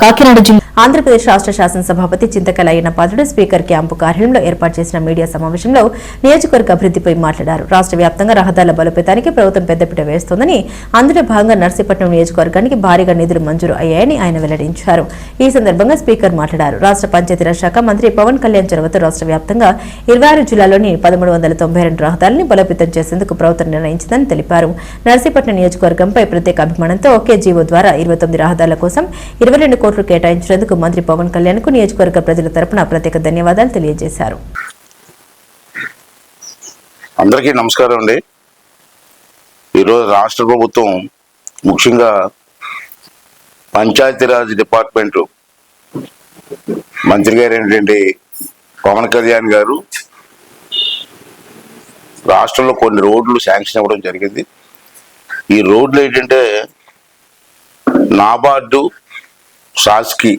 కాకినాడ జిల్లా ఆంధ్రప్రదేశ్ రాష్ట్ర శాసనసభాపతి చింతకల అయ్యన్న పాత్రుడు స్పీకర్ క్యాంపు కార్యాలయంలో ఏర్పాటు చేసిన మీడియా సమావేశంలో నియోజకవర్గ అభివృద్ధిపై మాట్లాడారు. రాష్ట్ర వ్యాప్తంగా రహదారుల బలోపేతానికి ప్రభుత్వం పెద్దపీట వేస్తోందని అందులో భాగంగా నర్సీపట్నం నియోజకవర్గానికి భారీగా నిధులు మంజూరు అయ్యాయని ఆయన వెల్లడించారు. ఈ సందర్భంగా స్పీకర్ మాట్లాడారు. రాష్ట్ర పంచాయతీరాజ్ శాఖ మంత్రి పవన్ కళ్యాణ్ చొరవతో రాష్ట్ర వ్యాప్తంగా ఇరవై ఆరు జిల్లాలోని పదమూడు వందల తొంభై రెండు రహదారులను బలోపేతం చేసేందుకు ప్రభుత్వం నిర్ణయించిందని తెలిపారు. నర్సీపట్నం నియోజకవర్గంపై ప్రత్యేక అభిమానంతో ఒకే జీవో ద్వారా ఇరవై తొమ్మిది రహదారుల కోసం ఇరవై రెండు కోట్లు కేటాయించినందుకు మంత్రి పవన్ కళ్యాణ్కు నియోజకవర్గ ప్రజల తరపున ప్రత్యేక ధన్యవాదాలు తెలియజేశారు. అందరికీ నమస్కారం అండి. ఈరోజు రాష్ట్ర ప్రభుత్వం ముఖ్యంగా పంచాయతీరాజ్ డిపార్ట్మెంటు మంత్రి గారు ఏంటంటే పవన్ కళ్యాణ్ గారు రాష్ట్రంలో కొన్ని రోడ్లు శాంక్షన్ ఇవ్వడం జరిగింది. ఈ రోడ్లు ఏంటంటే నాబార్డు శాస్కి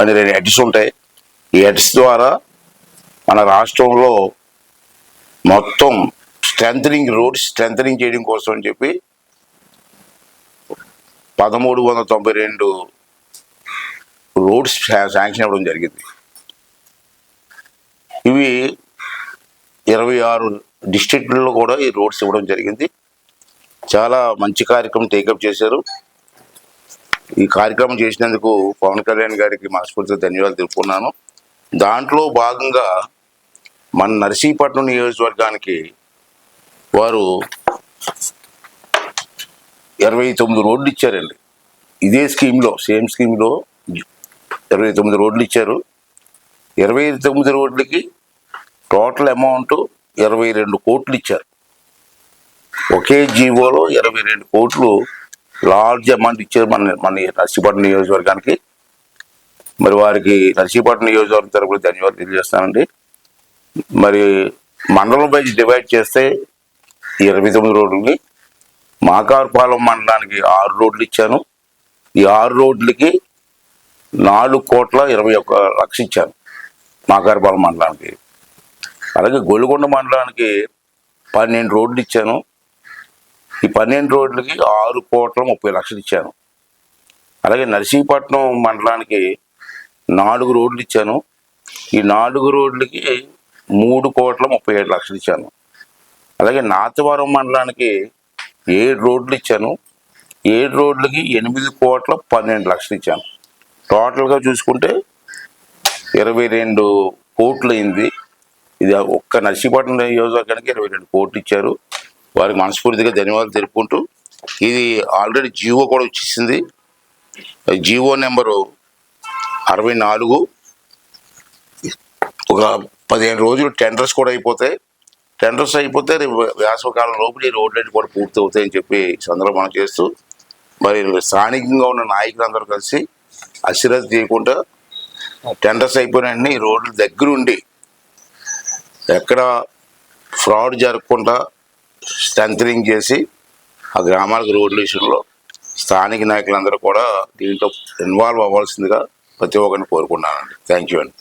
అని రెండు ఎడ్స్ ఉంటాయి. ఈ ఎడ్స్ ద్వారా మన రాష్ట్రంలో మొత్తం స్ట్రెంథనింగ్ రోడ్స్ స్ట్రెంథనింగ్ చేయడం కోసం అని చెప్పి పదమూడు వందల తొంభై రెండు రోడ్స్ శాంక్షన్ అవ్వడం జరిగింది. ఇవి ఇరవై ఆరు డిస్ట్రిక్ట్లో కూడా ఈ రోడ్స్ ఇవ్వడం జరిగింది. చాలా మంచి కార్యక్రమం టేకప్ చేశారు. ఈ కార్యక్రమం చేసినందుకు పవన్ కళ్యాణ్ గారికి మనస్ఫూర్తిగా ధన్యవాదాలు తెలుపుకున్నాను. దాంట్లో భాగంగా మన నర్సీపట్నం నియోజకవర్గానికి వారు ఇరవై తొమ్మిది రోడ్లు ఇచ్చారండి. ఇదే స్కీమ్లో సేమ్ స్కీమ్లో ఇరవై తొమ్మిది రోడ్లు ఇచ్చారు. ఇరవై తొమ్మిది రోడ్లకి టోటల్ అమౌంట్ ఇరవై రెండు కోట్లు ఇచ్చారు. ఒకే జీవోలో ఇరవై రెండు కోట్లు లార్జ్ అమౌంట్ ఇచ్చారు మన మన నర్సీపట్నం నియోజకవర్గానికి. మరి వారికి నర్సీపట్నం నియోజకవర్గం తరపున ధన్యవాదాలు తెలియజేస్తానండి. మరి మండలం వైజ్ డివైడ్ చేస్తే ఇరవై తొమ్మిది రోడ్లని మాకారపాలెం మండలానికి ఆరు రోడ్లు ఇచ్చాను. ఈ ఆరు రోడ్లకి నాలుగు కోట్ల ఇరవై ఒక్క లక్ష ఇచ్చాను మాకారపాలెం మండలానికి. అలాగే గొలుగొండ మండలానికి పన్నెండు రోడ్లు ఇచ్చాను. ఈ పన్నెండు రోడ్లకి ఆరు కోట్ల ముప్పై లక్షలు ఇచ్చాను. అలాగే నర్సీపట్నం మండలానికి నాలుగు రోడ్లు ఇచ్చాను. ఈ నాలుగు రోడ్లకి మూడు కోట్ల ముప్పై ఏడు లక్షలు ఇచ్చాను. అలాగే నాతవరం మండలానికి ఏడు రోడ్లు ఇచ్చాను. ఏడు రోడ్లకి ఎనిమిది కోట్ల పన్నెండు లక్షలు ఇచ్చాను. టోటల్గా చూసుకుంటే ఇరవై రెండు కోట్లు అయింది ఇది ఒక్క నర్సీపట్నం నియోజకవర్గానికి ఇరవై రెండు కోట్లు ఇచ్చారు. వారికి మనస్ఫూర్తిగా ధన్యవాదాలు తెలుపుకుంటూ ఇది ఆల్రెడీ జియో కూడా వచ్చేసింది. జియో నెంబరు అరవై నాలుగు. ఒక పదిహేను రోజులు టెండర్స్ కూడా అయిపోతాయి. టెండర్స్ అయిపోతే రేపు వేసవకాలం లోపల ఈ రోడ్లన్నీ కూడా పూర్తి అవుతాయని చెప్పి సందర్భం చేస్తూ మరి స్థానికంగా ఉన్న నాయకులందరూ కలిసి అశ్రద్ధ చేయకుండా టెండర్స్ అయిపోయిన ఈ రోడ్ల దగ్గరుండి ఎక్కడ ఫ్రాడ్ జరగకుండా స్ట్రెంథనింగ్ చేసి ఆ గ్రామాలకు రోడ్ల విషయంలో స్థానిక నాయకులందరూ కూడా దీంట్లో ఇన్వాల్వ్ అవ్వాల్సిందిగా ప్రతి ఒక్కరిని కోరుకున్నానండి థ్యాంక్ యూ అండి.